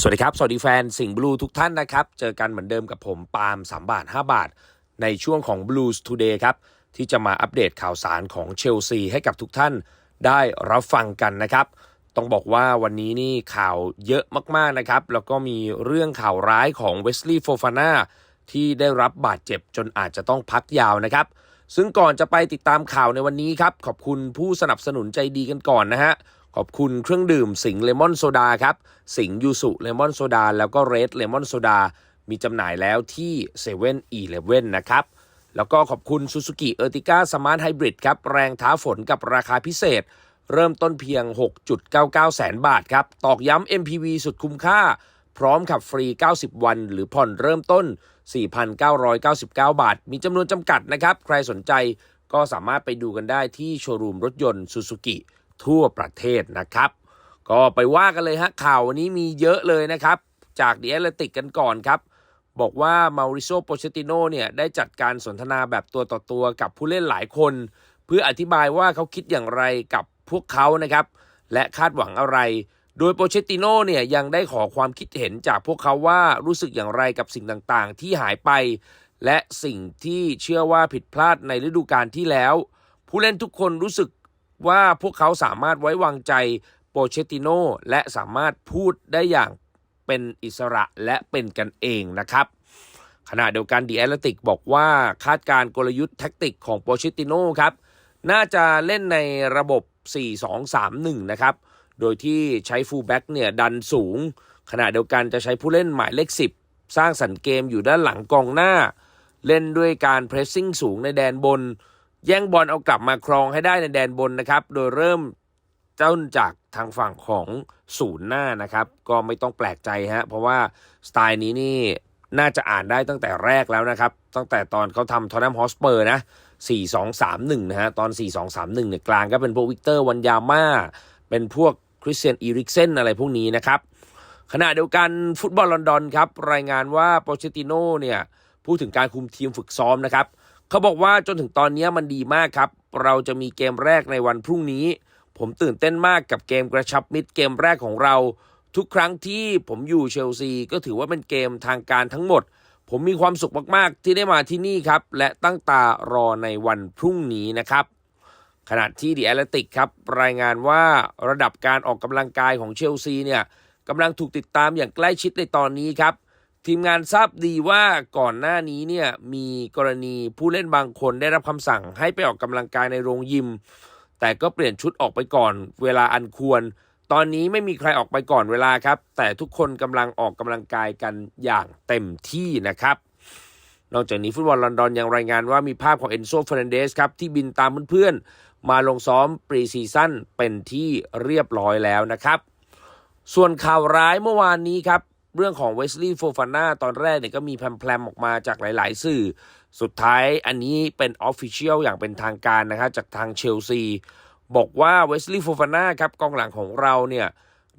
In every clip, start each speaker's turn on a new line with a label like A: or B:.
A: สวัสดีครับ สวัสดีแฟนสิงห์บลูทุกท่านนะครับ เจอกันเหมือนเดิมกับผมปาล์ม3บาท 5 บาท ในช่วงของ Blues Today ครับ ที่จะมาอัปเดตข่าวสารของเชลซีให้กับทุกท่านได้รับฟังกันนะครับ ต้องบอกว่าวันนี้นี่ข่าวเยอะมากๆนะครับ แล้วก็มีเรื่องข่าวร้ายของเวสลีย์โฟฟาน่าที่ได้รับบาดเจ็บจนอาจจะต้องพักยาวนะครับ ซึ่งก่อนจะไปติดตามข่าวในวันนี้ครับขอบคุณผู้สนับสนุนใจดีกันก่อนนะฮะ ขอบคุณเครื่องดื่มสิงเลมอนโซดาครับ สิงยูสุเลมอนโซดาแล้วก็เรดเลมอนโซดามีจำหน่ายแล้วที่7 e เ e ่ e อเลนะครับ แล้วก็ขอบคุณ Suzuki Ertiga Smart Hybrid ครับ แรงท้าฝนกับราคาพิเศษ เริ่มต้นเพียง 6.99 แสนบาทครับ ตอกย้ำ MPV สุดคุ้มค่า พร้อมขับฟรี 90 วัน หรือผ่อนเริ่มต้น 4,999 บาท มีจำนวนจำกัดนะครับ ใครสนใจก็สามารถไปดูกันได้ที่โชว์รูมรถยนต์ Suzuki ทั่วประเทศนะครับ ก็ไปว่ากันเลยฮะข่าววันนี้มีเยอะเลยนะครับ จากเดีแอตเลติกกันก่อนครับ บอกว่ามาริโซโปเชติโนเนี่ยได้จัดการสนทนาแบบตัวต่อตัวกับผู้เล่นหลายคน เพื่ออธิบายว่าเขาคิดอย่างไรกับพวกเขานะครับ และคาดหวังอะไร โดยโปเชติโนเนี่ยยังได้ขอความคิดเห็นจากพวกเขาว่ารู้สึกอย่างไรกับสิ่งต่างๆ ที่หายไป และสิ่งที่เชื่อว่าผิดพลาดในฤดูกาลที่แล้ว ผู้เล่นทุกคนรู้สึก ว่าพวกเขาสามารถไว้วางใจโปเชติโนและสามารถพูดได้อย่างเป็นอิสระและเป็นกันเองนะครับขณะเดียวกันดีแอตติกบอกว่าคาดการกลยุทธ์แท็กติกของโปเชติโนครับ น่าจะเล่นในระบบ 4-2-3-1 นะครับ โดยที่ใช้ฟูลแบ็กเนี่ยดันสูง ขณะเดียวกันจะใช้ผู้เล่นหมายเลข 10 สร้างสรรค์เกมอยู่ด้านหลังกองหน้า เล่นด้วยการเพรสซิ่งสูงในแดนบน แย่งบอลเอากลับมาครองให้ได้ในแดนบนนะครับ โดยเริ่มเจ้าจากทางฝั่งของศูนย์หน้านะครับ ก็ไม่ต้องแปลกใจฮะเพราะว่าสไตล์นี้นี่น่าจะอ่านได้ตั้งแต่แรกแล้วนะครับ ตั้งแต่ตอนเขาทำทอนนัมฮอสเปอร์นะ 4-2-3-1 นะฮะ ตอน 4-2-3-1 เนี่ยกลางก็เป็นพวกวิกเตอร์วันยาม่า เป็นพวกคริสเตียนอีริกเซนอะไรพวกนี้นะครับ ขณะเดียวกันฟุตบอลลอนดอนครับ รายงานว่าโปเชติโน่เนี่ย พูดถึงการคุมทีมฝึกซ้อมนะครับ เขาบอกว่าจนถึงตอนนี้มันดีมากครับ เราจะมีเกมแรกในวันพรุ่งนี้ ผมตื่นเต้นมากกับเกมกระชับมิตรเกมแรกของเรา ทุกครั้งที่ผมอยู่เชลซีก็ถือว่าเป็นเกมทางการทั้งหมด ผมมีความสุขมากๆ ที่ได้มาที่นี่ครับ และตั้งตารอในวันพรุ่งนี้นะครับขณะที่ดีแอตเลติกครับรายงานว่าระดับการออกกำลังกายของเชลซีเนี่ยกำลังถูกติดตามอย่างใกล้ชิดในตอนนี้ครับ ทีมงานทราบดีว่าก่อนหน้านี้เนี่ยมีกรณีผู้เล่นบางคนได้รับคำสั่งให้ไปออกกำลังกายในโรงยิม แต่ก็เปลี่ยนชุดออกไปก่อนเวลาอันควร ตอนนี้ไม่มีใครออกไปก่อนเวลาครับ แต่ทุกคนกำลังออกกำลังกายกันอย่างเต็มที่นะครับ นอกจากนี้ฟุตบอลลอนดอนยังรายงานว่ามีภาพของเอนโซเฟรนเดสครับที่บินตามเพื่อนๆมาลงซ้อมปรีซีซั่นเป็นที่เรียบร้อยแล้วนะครับ ส่วนข่าวร้ายเมื่อวานนี้ครับ เรื่องของเวสลีย์โฟฟาน่าตอนแรกเนี่ยก็มีแพรมๆออกมาจากหลาย ๆ สื่อ สุดท้ายอันนี้เป็นออฟฟิเชียลอย่างเป็นทางการนะครับจากทางเชลซี บอกว่าเวสลีย์โฟฟาน่าครับกองหลังของเราเนี่ย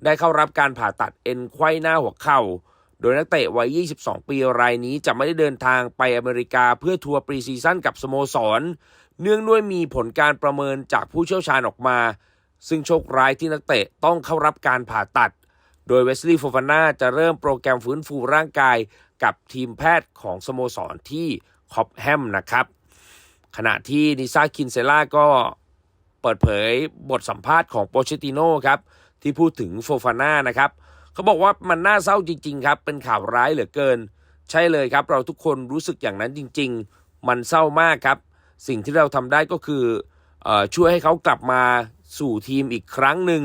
A: ได้เข้ารับการผ่าตัดเอ็นไขว้หน้าหัวเข่า โดยนักเตะวัย 22 ปีรายนี้จะไม่ได้เดินทางไปอเมริกาเพื่อทัวร์ปรีซีซั่นกับสโมสร เนื่องด้วยมีผลการประเมินจากผู้เชี่ยวชาญออกมา ซึ่งโชคร้ายที่นักเตะต้องเข้ารับการผ่าตัด โดยเวสลีย์โฟฟาน่าจะเริ่มโปรแกรมฟื้นฟูร่างกายกับทีมแพทย์ของสโมสรที่คอปแฮมนะครับ ขณะที่นิซาคินเซล่าก็เปิดเผยบทสัมภาษณ์ของโปเชติโน่ครับ ที่พูดถึงโฟฟาน่านะครับ เขาบอกว่ามันน่าเศร้าจริง ๆ ครับ เป็นข่าวร้ายเหลือเกิน ใช่เลยครับ เราทุกคนรู้สึกอย่างนั้นจริง ๆ มันเศร้ามากครับ สิ่งที่เราทำได้ก็คือเออช่วยให้เขากลับมาสู่ทีมอีกครั้งหนึ่ง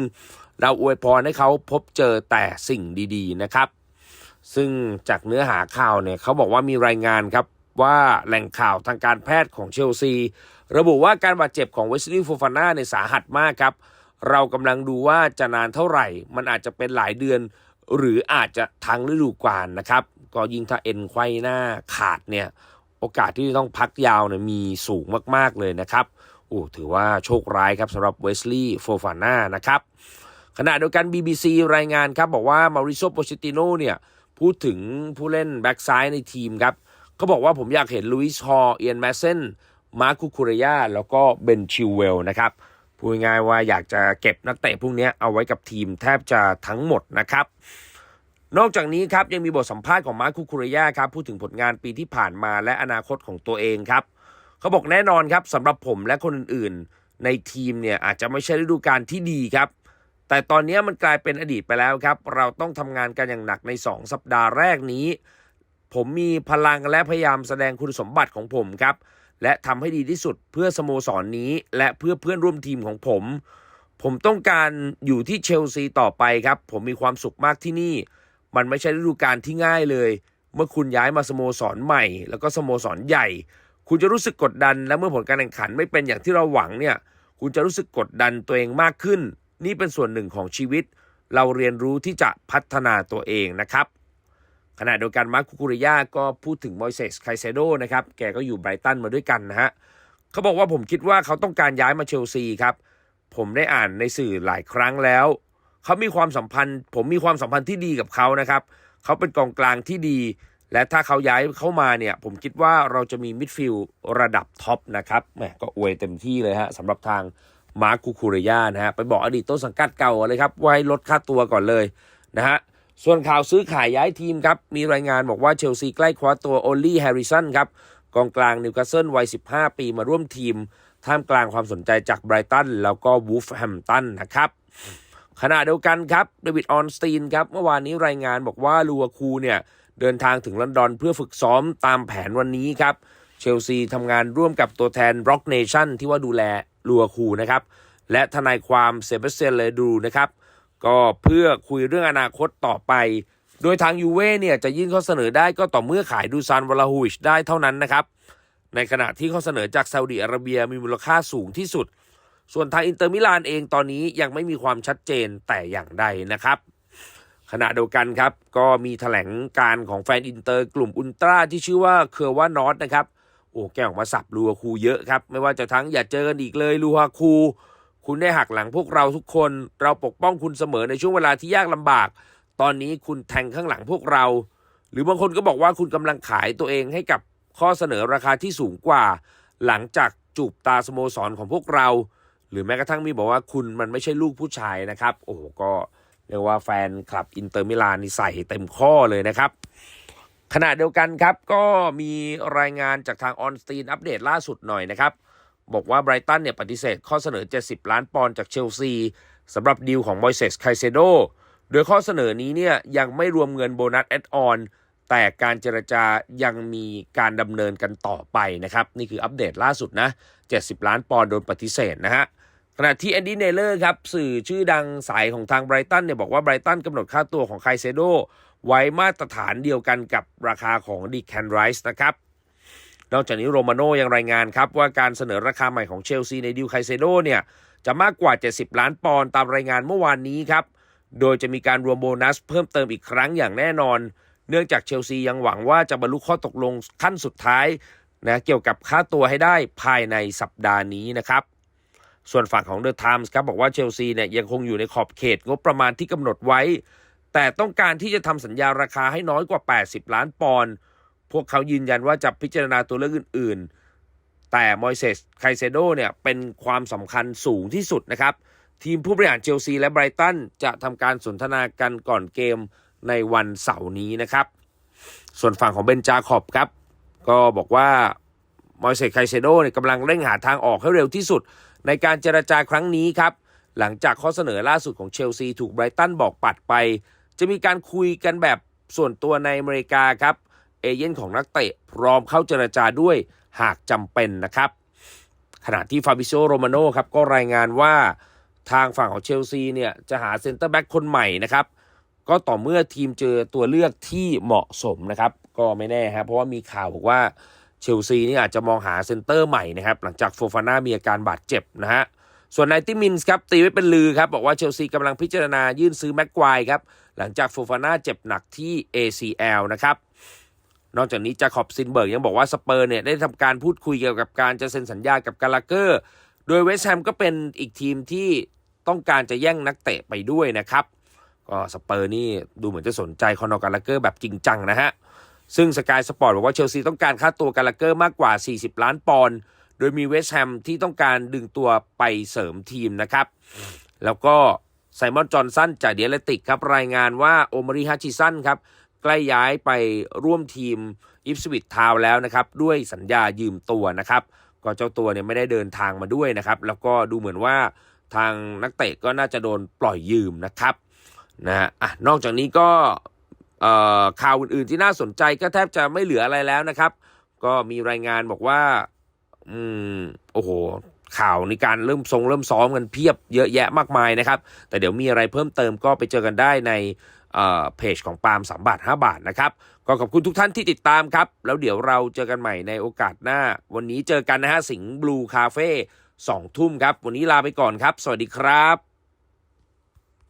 A: เราอวยพรให้เขาพบเจอแต่สิ่งดีๆนะครับ ซึ่งจากเนื้อหาข่าวเนี่ยเขาบอกว่ามีรายงานครับว่าแหล่งข่าวทางการแพทย์ของเชลซี ระบุว่าการบาดเจ็บของเวสลีย์โฟฟาน่าในสาหัสมากครับ เรากำลังดูว่าจะนานเท่าไหร่ มันอาจจะเป็นหลายเดือน หรืออาจจะทั้งฤดูกาลนะครับ ก็ยิ่งถ้าเอ็นไขว้หน้าขาดเนี่ย โอกาสที่จะต้องพักยาวเนี่ยมีสูงมากๆเลยนะครับโอ้ถือว่าโชคร้ายครับสำหรับเวสลีย์โฟฟาน่านะครับ ขณะเดียวกัน BBC รายงานครับบอกว่ามาริโซโปเชติโนเนี่ยพูดถึงผู้เล่นแบ็กซ้ายในทีมครับเขาบอกว่าผมอยากเห็นลุยส์ฮอร์เอียนแมสเซนมาร์คูคูเรยาแล้วก็เบนชิวเวลนะครับพูดง่ายว่าอยากจะเก็บนักเตะพวกนี้เอาไว้กับทีมแทบจะทั้งหมดนะครับ นอกจากนี้ครับยังมีบทสัมภาษณ์ของมาร์คคุคุเรยาครับพูดถึงผลงานปีที่ผ่านมาและอนาคตของตัวเองครับเขาบอกแน่นอนครับสำหรับผมและคนอื่นๆในทีมเนี่ยอาจจะไม่ใช่ฤดูกาลที่ดีครับ แต่ตอนนี้มันกลายเป็นอดีตไปแล้วครับ เราต้องทำงานกันอย่างหนักใน 2 สัปดาห์แรกนี้ ผมมีพลังและพยายามแสดงคุณสมบัติของผมครับ และทำให้ดีที่สุดเพื่อสโมสรนนี้ และเพื่อเพื่อนร่วมทีมของผม ผมต้องการอยู่ที่เชลซีต่อไปครับ ผมมีความสุขมากที่นี่ มันไม่ใช่ฤดูกาลที่ง่ายเลย เมื่อคุณย้ายมาสโมสรใหม่ แล้วก็สโมสรใหญ่ คุณจะรู้สึกกดดัน และเมื่อผลการแข่งขันไม่เป็นอย่างที่เราหวังเนี่ย คุณจะรู้สึกกดดันตัวเองมากขึ้น นี่เป็นส่วนหนึ่งของชีวิต เราเรียนรู้ที่จะพัฒนาตัวเองนะครับ ขณะเดียวกันมาร์คคุริยาก็พูดถึงมอยเซสไคเซโดนะครับ แกก็อยู่ไบรตันมาด้วยกันนะฮะเขาบอกว่าผมคิดว่าเขาต้องการย้ายมาเชลซีครับ ผมได้อ่านในสื่อหลายครั้งแล้ว เขามีความสัมพันธ์ ผมมีความสัมพันธ์ที่ดีกับเขานะครับ เขาเป็นกองกลางที่ดี และถ้าเขาย้ายเข้ามาเนี่ย ผมคิดว่าเราจะมีมิดฟิลด์ระดับท็อปนะครับ แหมก็อวยเต็มที่เลยฮะสำหรับทาง มาร์คคูคูเรยานะฮะไปบอกอดีตต้นสังกัดเก่าเลยครับว่าให้ลดค่าตัวก่อนเลยนะฮะส่วนข่าวซื้อขายย้ายทีมครับ มีรายงานบอกว่าเชลซีใกล้คว้าตัวโอลลี่แฮร์ริสันครับกองกลางนิวคาสเซิลวัย 15 ปีมาร่วมทีม ท่ามกลางความสนใจจากไบรตันแล้วก็วูฟแฮมตันนะครับขณะเดียวกันครับเดวิดออนสตีนครับเมื่อวานนี้รายงานบอกว่าลูอาคูเนี่ยเดินทางถึงลอนดอนเพื่อฝึกซ้อมตามแผนวันนี้ครับเชลซีทำงานร่วมกับตัวแทน Rock Nation ที่ว่าดูแล ลูอาคูนะครับ และทนายความเซเบสเซียนเลดูนะครับ ก็เพื่อคุยเรื่องอนาคตต่อไป โดยทางยูเว่เนี่ยจะยื่นข้อเสนอได้ก็ต่อเมื่อขายดูซานวลาฮูชได้เท่านั้นนะครับ ในขณะที่ข้อเสนอจากซาอุดิอาระเบียมีมูลค่าสูงที่สุด ส่วนทางอินเตอร์มิลานเองตอนนี้ยังไม่มีความชัดเจนแต่อย่างใดนะครับขณะเดียวกันครับ ก็มีแถลงการของแฟนอินเตอร์กลุ่มอุลตร้าที่ชื่อว่าเคอร์วานอตนะครับ โอ้แกออกมาสับลูฮาคูเยอะครับ ไม่ว่าจะทั้งอย่าเจอกันอีกเลยลูฮาคู คุณได้หักหลังพวกเราทุกคน เราปกป้องคุณเสมอในช่วงเวลาที่ยากลำบาก ตอนนี้คุณแทงข้างหลังพวกเรา หรือบางคนก็บอกว่าคุณกำลังขายตัวเองให้กับข้อเสนอราคาที่สูงกว่า หลังจากจูบตาสโมสรของพวกเรา หรือแม้กระทั่งมีบอกว่าคุณมันไม่ใช่ลูกผู้ชายนะครับ โอ้โหก็เรียกว่าแฟนคลับอินเตอร์มิลานนี่ใส่เต็มข้อเลยนะครับ ขณะเดียวกันครับ ก็มีรายงานจากทางออนสตีนอัปเดตล่าสุดหน่อยนะครับ บอกว่าไบรตันเนี่ยปฏิเสธข้อเสนอ 70 ล้านปอนด์จากเชลซีสำหรับดีลของมอยเซสไคเซโดโดยข้อเสนอนี้เนี่ยยังไม่รวมเงินโบนัสแอดออนแต่การเจรจายังมีการดำเนินกันต่อไปนะครับ นี่คืออัปเดตล่าสุดนะ 70 ล้านปอนด์โดนปฏิเสธนะฮะขณะที่แอนดี้เนเลอร์ครับ สื่อชื่อดังสายของทางไบรตันเนี่ยบอกว่าไบรตันกำหนดค่าตัวของไคเซโด ไว้มาตรฐานเดียวกันกับราคาของดีแคนไรส์นะครับ นอกจากนี้โรมาโนยังรายงานครับ ว่าการเสนอราคาใหม่ของเชลซีในดิวไคเซโดเนี่ยจะมากกว่า 70 ล้านปอนด์ตามรายงานเมื่อวานนี้ครับ โดยจะมีการรวมโบนัสเพิ่มเติมอีกครั้งอย่างแน่นอน เนื่องจากเชลซียังหวังว่าจะบรรลุข้อตกลงขั้นสุดท้ายนะเกี่ยวกับค่าตัวให้ได้ภายในสัปดาห์นี้นะครับส่วนฝั่งของเดอะไทมส์ครับบอกว่าเชลซีเนี่ยยังคงอยู่ในขอบเขตงบประมาณที่กำหนดไว้ แต่ต้องการที่จะทำสัญญาราคาให้น้อยกว่า 80 ล้านปอนด์พวกเขายืนยันว่าจะพิจารณาตัวเลือกอื่น ๆ แต่มอยเซสไคเซโดเนี่ยเป็นความสำคัญสูงที่สุดนะครับ ทีมผู้บริหารเชลซีและไบรตันจะทำการสนทนากันก่อนเกมในวันเสาร์นี้นะครับ ส่วนฝั่งของเบนจาคอบครับ ก็บอกว่ามอยเซสไคเซโดเนี่ยกำลังเร่งหาทางออกให้เร็วที่สุด ในการเจรจาครั้งนี้ครับ หลังจากข้อเสนอล่าสุดของเชลซีถูกไบรตันบอกปัดไป จะมีการคุยกันแบบส่วนตัวในอเมริกาครับ เอเย่นของนักเตะพร้อมเข้าเจรจาด้วยหากจำเป็นนะครับ ขณะที่ฟาบิโซโรมาโนครับก็รายงานว่าทางฝั่งของเชลซีเนี่ยจะหาเซ็นเตอร์แบ็กคนใหม่นะครับ ก็ต่อเมื่อทีมเจอตัวเลือกที่เหมาะสมนะครับ ก็ไม่แน่ครับเพราะว่ามีข่าวบอกว่าเชลซีนี่อาจจะมองหาเซ็นเตอร์ใหม่นะครับ หลังจากโฟฟาน่ามีอาการบาดเจ็บนะฮะ ส่วนไนติมินส์ครับตีไว้เป็นลือครับ บอกว่าเชลซีกำลังพิจารณายื่นซื้อแม็กควายครับ หลังจากโฟฟาน่าเจ็บหนักที่ ACL นะครับ นอกจากนี้จาคอบซินเบิร์กยังบอกว่าสเปอร์เนี่ยได้ทำการพูดคุยเกี่ยวกับการจะเซ็นสัญญากับกาลาเกอร์ โดยเวสต์แฮมก็เป็นอีกทีมที่ต้องการจะแย่งนักเตะไปด้วยนะครับ ก็สเปอร์นี่ดูเหมือนจะสนใจคอนอกาลาเกอร์แบบจริงจังนะฮะซึ่งสกายสปอร์ตบอกว่าเชลซีต้องการค่าตัวกาลาเกอร์มากกว่า 40 ล้านปอนด์ โดยมีเวสต์แฮมที่ต้องการดึงตัวไปเสริมทีมนะครับ แล้วก็ไซมอนจอห์นสันจากเดียเลติกครับรายงานว่าโอมาริฮัชิสันครับใกล้ย้ายไปร่วมทีมอิฟสวิตทาวแล้วนะครับ ด้วยสัญญายืมตัวนะครับ ก็เจ้าตัวเนี่ยไม่ได้เดินทางมาด้วยนะครับ แล้วก็ดูเหมือนว่าทางนักเตะก็น่าจะโดนปล่อยยืมนะครับนะฮะอะนอกจากนี้ก็ข่าวอื่นๆที่น่าสนใจก็แทบจะไม่เหลืออะไรแล้วนะครับ ก็มีรายงานบอกว่า อืมโอ้โหข่าวในการเริ่มทรงเริ่มซ้อมกันเพียบเยอะแยะมากมายนะครับ แต่เดี๋ยวมีอะไรเพิ่มเติมก็ไปเจอกันได้ในเพจของปาล์ม3บาท 5 บาทนะครับก็ขอบคุณทุกท่านที่ติดตามครับ แล้วเดี๋ยวเราเจอกันใหม่ในโอกาสหน้า วันนี้เจอกันนะฮะสิงห์บลูคาเฟ่สองทุ่มครับ วันนี้ลาไปก่อนครับ สวัสดีครับ